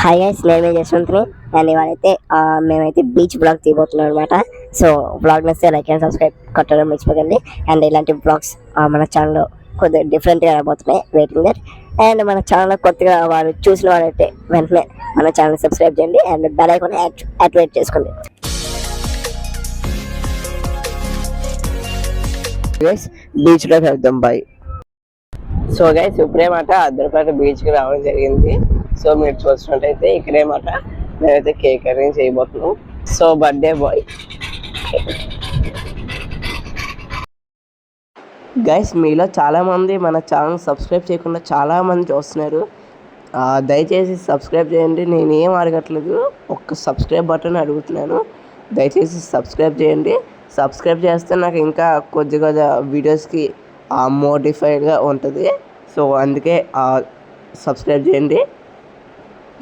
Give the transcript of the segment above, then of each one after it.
Hi guys నేను మీ జస్వంత్ని and ఇవాళైతే మేమైతే beach blog తీయబోతున్నాం అనమాట సో బ్లాగ్ నచ్చితే లైక్ అండ్ సబ్స్క్రైబ్ కొట్టడం మర్చిపోకండి. అండ్ ఇలాంటి బ్లాగ్స్ మన ఛానల్లో కొద్దిగా డిఫరెంట్గా రాబోతున్నాయి వెయిటింగ్ దట్ అండ్ మన ఛానల్ కొత్తగా వారు చూసిన వారైతే వెంటనే మన ఛానల్ సబ్స్క్రైబ్ చేయండి. అండ్ బెల్ ఐకాన్ యాక్టివేట్ చేసుకోండి. గైస్ బీచ్లోకి వెళ్దాం బాయ్ సో గైస్ ఇప్పుడేమాట అద్దరిపేట బీచ్కి రావడం జరిగింది. సో మీరు చూసినట్టయితే ఇక్కడేమాట మేమైతే కేక్ అరేంజ్ చేయబోతున్నాం. So birthday boy. గైస్ మీలో చాలామంది మన ఛానల్ సబ్స్క్రైబ్ చేయకుండా చాలామంది చూస్తున్నారు. దయచేసి సబ్స్క్రైబ్ చేయండి. నేను ఏం అడగట్లేదు. ఒక్క సబ్స్క్రైబ్ బటన్ అడుగుతున్నాను. దయచేసి సబ్స్క్రైబ్ చేయండి. సబ్స్క్రైబ్ చేస్తే నాకు ఇంకా కొద్ది కొద్ది వీడియోస్కి మోటిఫైడ్గా ఉంటుంది. సో అందుకే సబ్స్క్రైబ్ చేయండి.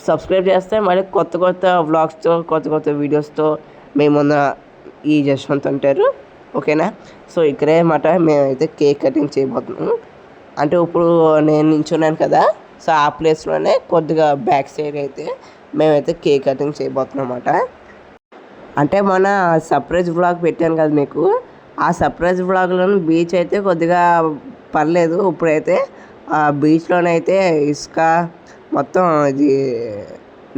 సబ్స్క్రైబ్ చేస్తే మళ్ళీ కొత్త కొత్త వ్లాగ్స్తో కొత్త కొత్త వీడియోస్తో మేమున్న ఈ జశ్వంత్ అంటారు. ఓకేనా? సో ఇక్కడే మాట మేమైతే కేక్ కటింగ్ చేయబోతున్నాము అంటే ఇప్పుడు నేను నించున్నాను కదా సో ఆ ప్లేస్లోనే కొద్దిగా బ్యాక్ సైడ్ అయితే మేమైతే కేక్ కటింగ్ చేయబోతున్నాం అన్నమాట. అంటే మొన్న సర్ప్రైజ్ వ్లాగ్ పెట్టాను కదా మీకు ఆ సర్ప్రైజ్ వ్లాగ్లోని బీచ్ అయితే కొద్దిగా పర్లేదు. ఇప్పుడైతే ఆ బీచ్లోనైతే ఇసుక మొత్తం ఇది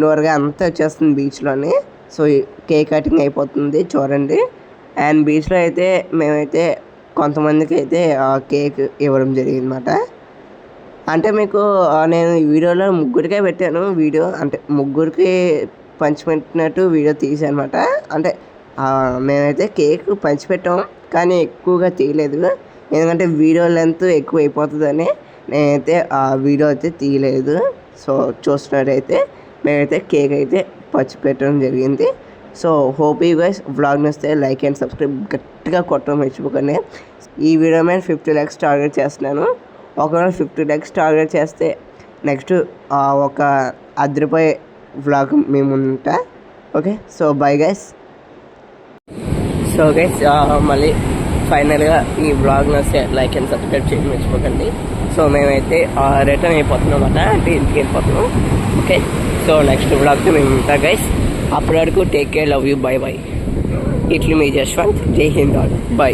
నోరుగా అంతా వచ్చేస్తుంది బీచ్లోని సో ఈ కేక్ కటింగ్ అయిపోతుంది చూడండి. అండ్ బీచ్లో అయితే మేమైతే కొంతమందికి అయితే కేక్ ఇవ్వడం జరిగిందన్నమాట. అంటే మీకు నేను ఈ వీడియోలో ముగ్గురికే పెట్టాను వీడియో. అంటే ముగ్గురికి పంచిపెట్టినట్టు వీడియో తీసాను అనమాట అంటే మేమైతే కేక్ పంచిపెట్టాం కానీ ఎక్కువగా తీయలేదు. ఎందుకంటే వీడియో లెంత్ ఎక్కువ అయిపోతుందని నేనైతే ఆ వీడియో అయితే తీయలేదు. సో చూస్తున్నట్టయితే మేమైతే కేక్ అయితే పచ్చి పెట్టడం జరిగింది. So hope you guys vlog నచ్చితే లైక్ అండ్ సబ్స్క్రైబ్ గట్టిగా కొట్టడం మర్చిపోకండి. ఈ వీడియో మీద ఫిఫ్టీ ల్యాక్స్ టార్గెట్ చేస్తున్నాను. ఒకవేళ ఫిఫ్టీ ల్యాక్స్ టార్గెట్ చేస్తే నెక్స్ట్ ఒక అద్రిపోయే వ్లాగ్ మేము ఉంటా okay? So bye guys. So guys మళ్ళీ ఫైనల్గా ఈ బ్లాగ్ నచ్చితే లైక్ అండ్ సబ్స్క్రైబ్ చేయడం మర్చిపోకండి. సో మేమైతే రిటర్న్ అయిపోతున్నాం అన్నమాట. అంటే ఇంటికి వెళ్ళిపోతున్నాం. ఓకే? సో నెక్స్ట్ బ్లాగ్తో మేము ఉంటాం గైస్ అప్పటి వరకు take care love you bye bye ఇట్లు మీ జశ్వంత్. జై హింద్ ఆల్. బై